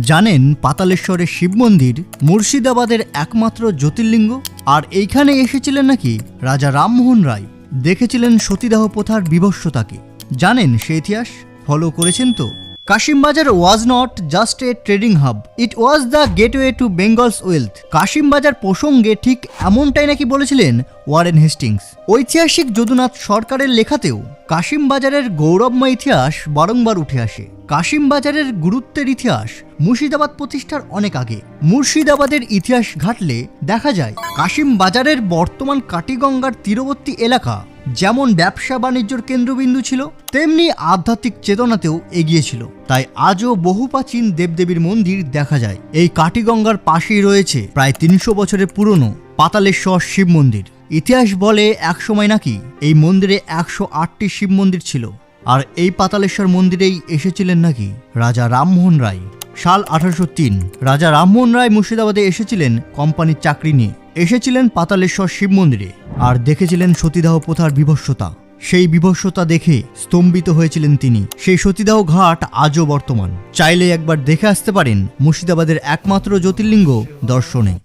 জানেন পাতালেশ্বরের শিব মন্দির মুর্শিদাবাদের একমাত্র জ্যোতির্লিঙ্গ? আর এইখানে এসেছিলেন নাকি রাজা রামমোহন রায়? দেখেছিলেন সতীদাহ প্রথার বিভৎসতাকে। জানেন সে ইতিহাস? ফলো করেছেন তো? Kashimbazar was not just a trading hub it was the gateway to Bengal's wealth Kashimbazar প্রসঙ্গে ঠিক এমনটাই নাকি বলেছিলেন ওয়ারেন হেস্টিংস ঐতিহাসিক যদুনাথ সরকারের লেখাতেও কাশিমবাজারের গৌরবময় ইতিহাস বারংবার উঠে আসে। কাশিমবাজারের গুরুত্বের ইতিহাস মুর্শিদাবাদ প্রতিষ্ঠার অনেক আগে। মুর্শিদাবাদের ইতিহাস ঘাটলে দেখা যায় কাশিম বাজারের বর্তমান কাটিগঙ্গার তীরবর্তী এলাকা যেমন ব্যবসা বাণিজ্যর কেন্দ্রবিন্দু ছিল, তেমনি আধ্যাত্মিক চেতনাতেও এগিয়েছিল তাই আজও বহু প্রাচীন দেবদেবীর মন্দির দেখা যায়। এই কাটিগঙ্গার পাশেই রয়েছে প্রায় তিনশো বছরের পুরনো পাতালেশ্বর শিব মন্দির। ইতিহাস বলে একসময় নাকি এই মন্দিরে একশো আটটি শিব মন্দির ছিল। আর এই পাতালেশ্বর মন্দিরেই এসেছিলেন নাকি রাজা রামমোহন রায়। সাল আঠারোশো তিন, রাজা রামমোহন রায় মুর্শিদাবাদে এসেছিলেন কোম্পানির চাকরি নিয়ে। এসেছিলেন পাতালেশ্বর শিব মন্দিরে আর দেখেছিলেন সতীদাহ প্রথার বিভৎসতা সেই বিভৎসতা দেখে স্তম্ভিত হয়েছিলেন তিনি। সেই সতীদাহ ঘাট আজও বর্তমান। চাইলে একবার দেখে আসতে পারেন মুর্শিদাবাদের একমাত্র জ্যোতির্লিঙ্গ দর্শনে।